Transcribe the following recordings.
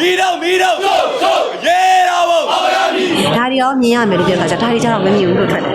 မီတော့မီတော့ရဲတော်ဘုံဒါတွေရောမြင်ရမယ်လို့ပြောတာကြဒါတွေကြတော့မမြင်ဘူးလို့ထွက်တယ်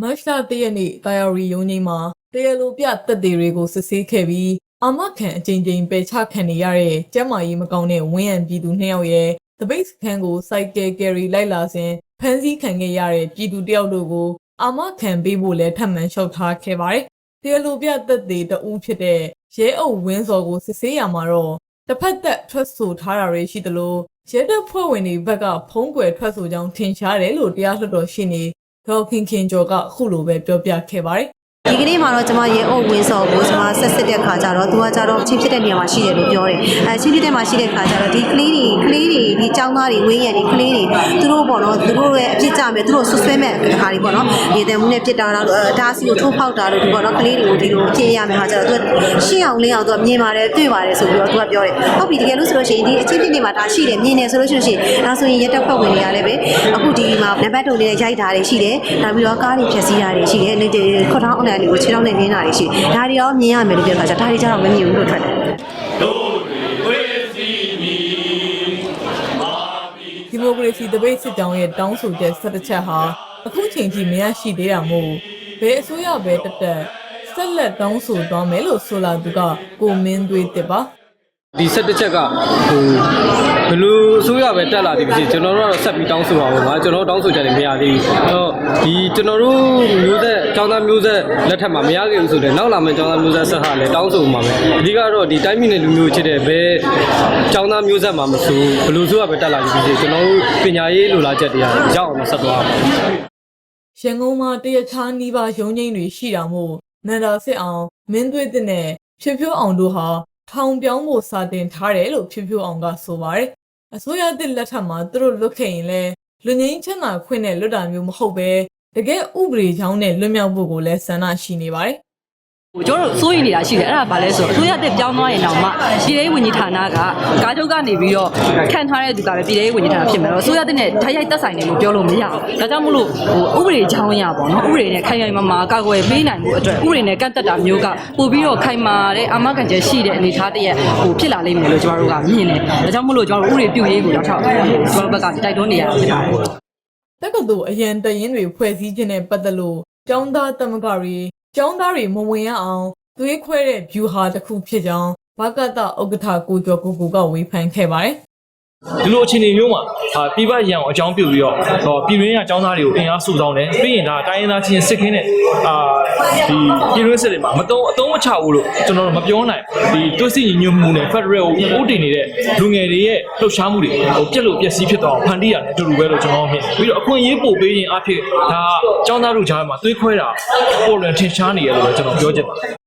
မတ်လတရက်နေ့တာယာရီယုံငိမ့်မှာတရားလိုပြတက်တွေတွေကိုစစ်ဆေးခဲ့ပြီးအာမခံအကြိမ်ကြိမ်ပယ်ချခံနေရတဲ့ကျမ်းမာရေးမကောင်းတဲ့ဝင်းရံပြည်သူနှစ်ယောက်ရဲ့တပိတ်စခန်းကိုစိုက်ကယ်ကယ်ရီလိုက်လာစဉ်ဖမ်းဆီးခံခဲ့ရတဲ့ပြည်သူတယောက်တို့ကိုအာမခံပေးဖို့လည်းထပ်မံလျှောက်ထားခဲ့ပါတယ်။ တရားလိုပြတက်တွေတဦးဖြစ်တဲ့ရဲအုပ်ဝင်းစော်ကိုစစ်ဆေးရမှာတော့တစ်ဖက်သက်ထွက်ဆိုထားတာတွေရှိသလိုရဲတပ်ဖွဲ့ဝင်တွေဘက်ကဖုံးကွယ်ထွက်ဆိုကြောင်းထင်ရှားတယ်လို့တရားလွှတ်တော်ရှင်းနေဒေါက်ခင်ခင်ကျော်ကအခုလိုပဲပြောပြခဲ့ပါတယ် ဒီကနေ့မှာတော့ကျွန်မရေအုပ်ဝင်းစော်ကိုကျွန်မဆက်စစ်တဲ့ခါကျတော့သူကကြတော့ချင်းဖြစ်တဲ့နေရာမှာရှိတယ်လို့ပြောတယ်အဲချင်းဖြစ်တဲ့မှာရှိတဲ့ခါကျတော့ဒီကလေးတွေကလေးတွေဒီចောင်းသားတွေဝင်းရံတွေကလေးတွေသူတို့ပေါ့နော်သူတို့ရဲ့အပြစ်ကြမယ်သူတို့ဆွဆွဲမဲ့အခါတွေပေါ့နော်ရေတယ်မှုနဲ့ပြစ်တာတော့ဒါစီကိုထိုးဖောက်တာတို့ဒီပေါ့နော်ကလေးတွေကိုဒီလိုဖြေရမယ်ဟာကျတော့သူကရှင်းအောင်လင်းအောင်သူကမြင်ပါတယ်တွေ့ပါတယ်ဆိုပြီးတော့သူကပြောတယ်ဟုတ်ပြီတကယ်လို့ဆိုလို့ရှိရင်ဒီအချင်းဖြစ်နေမှာဒါရှိတယ်မြင်နေဆိုလို့ရှိရင်ဒါဆိုရင်ရက်တက်ဖွဲ့ဝင်တွေကလည်းပဲအခုဒီမှာနံပါတ်တုံလေးရိုက်တာတွေရှိတယ်နောက်ပြီးတော့ကားတွေဖြတ်စည်းတာတွေရှိတယ်နေခေါထောင်းအောင်လည်းကိုခြေထောက်နဲ့နင်းတာတွေရှိတယ်ဒါတွေရောမြင်ရမယ်လို့ပြောတာကြဒါတွေကြတော့မမြင်ဘူးလို့ထွက်တယ်ဒီမိုကရေစီတပိတ်စစ်ကြောင်းရဲ့တောင်းဆိုချက်17ချက်ဟာအခုချိန်ထိမရရှိသေးတာမို့ဘယ်အစိုးရပဲတက်တက်ဆက်လက်တောင်းဆိုသွားမယ်လို့ဆိုလာသူကကိုမင်းသွေးတစ်ပါ ဒီဆက်တစ်ချက်ကဟိုဘယ်လိုအစိုးရပဲတက်လာသည်ဖြစ်ကျွန်တော်တို့ကတော့ဆက်ပြီးတောင်းဆိုပါဦးငါကျွန်တော်တို့တောင်းဆိုကြတယ်မရသေးဘူးအဲ့တော့ဒီကျွန်တော်တို့မျိုးဆက်ចောင်းသားမျိုးဆက်လက်ထက်မှာမရခဲ့ဘူးဆိုတော့နောက်လာမယ့်ចောင်းသားမျိုးဆက်ဆက်ဟာလည်းတောင်းဆိုမှာပဲအဓိကတော့ဒီတိုင်းပြည်နယ်လူမျိုးချစ်တဲ့ဘယ်ចောင်းသားမျိုးဆက်မှာမဆိုဘယ်လိုအစိုးရပဲတက်လာသည်ဖြစ်ကျွန်တော်တို့ပညာရေးလိုလားချက်တွေရောက်အောင်ဆက်သွားပါ ရန်ကုန်မှာတရချားနီးပါးရုံးချင်းတွေရှိတာမို့နန္ဒာစစ်အောင်မင်းသွေးတစ်နဲ့ဖြိုးဖြိုးအောင်တို့ဟာ ထောင်ပြောင်းဖို့စာတင်ထားတယ်လို့ဖြိုးဖြိုးအောင်ကဆိုပါတယ်အစိုးရတစ်လက်ထက်မှာသူတို့လွတ်ခဲ့ရင်လည်းလူငင်းချမ်းသာခွင့်နဲ့လွတ်တာမျိုးမဟုတ်ပဲတကယ်ဥပဒေကြောင်းနဲ့လွတ်မြောက်ဖို့ကိုလည်းဆန္ဒရှိနေပါတယ် ဟိုကျွန်တော်တို့စိုးရိမ်နေတာရှိတယ်အဲ့ဒါဘာလဲဆိုတော့အစိုးရတက်ပြောင်းသွားရင်တော့မှပြည်ထောင်ဝင်ကြီးဌာနကကားချုပ်ကနေပြီးတော့ခံထားတဲ့သူကပဲပြည်ထောင်ဝင်ကြီးဌာနဖြစ်မယ်တော့အစိုးရတက်နဲ့ဓာတ်ရိုက်တက်ဆိုင်တယ်လို့ပြောလို့မရဘူးဒါကြောင့်မို့လို့ဟိုဥပဒေကြောင်းအရာပေါ့နော်ဥပဒေနဲ့ခိုင်ခိုင်မာမာကာကွယ်ပေးနိုင်မှုအတွက်ဥပဒေနဲ့ကန့်သက်တာမျိုးကပို့ပြီးတော့ခိုင်မာတဲ့အာမခံချက်ရှိတဲ့အနေအထားတည်းဟိုဖြစ်လာလိမ့်မယ်လို့ကျွန်တော်တို့ကမြင်တယ်ဒါကြောင့်မို့လို့ကျွန်တော်တို့ဥပဒေပြုရေးကိုတော့ထောက်ကျွန်တော်တို့ဘက်ကတိုက်တွန်းနေရတာဖြစ်ပါတယ်တက္ကသိုလ်အရန်တရင်တွေဖွဲ့စည်းခြင်းနဲ့ပတ်သက်လို့ကျောင်းသားသမဂ္ဂတွေ ကျောင်းသားတွေမဝင်ရအောင်သွေးခွဲတဲ့ view ဟာတစ်ခုဖြစ်ကြောင်းဘကတဥက္ကဋ္ဌကိုကျော်ကိုကိုကဝေဖန်ခဲ့ပါတယ် ဒီလိုအခြေအနေမျိုးမှာအာပြပရန်ကိုအကြောင်းပြုပြီးတော့ဟောပြည်တွင်းကចောင်းသားတွေကိုအင်အားစုဆောင်းတယ်ပြီးရင်ဒါတိုင်းရင်းသားချင်းစစ်ခင်းတဲ့အာဒီပြည်တွင်းစစ်တွေမှာမတုံးအတုံးမချဘူးလို့ကျွန်တော်တို့မပြောနိုင်ဒီတွစ်စီညီညွတ်မှုနဲ့ Federal ကိုဥတည်နေတဲ့လူငယ်တွေရဲ့လှုပ်ရှားမှုတွေဟိုပြက်လို့ပျက်စီးဖြစ်သွားအောင်ဖန်တီးရတယ်အတူတူပဲလို့ကျွန်တော်မြင်ပြီးတော့အခွင့်အရေးပို့ပေးရင်အဖြစ်ဒါចောင်းသားတို့ကြားမှာသွေးခွဲတာပေါ်လွင်ထင်ရှားနေရလို့ကျွန်တော်ပြောချင်ပါတယ်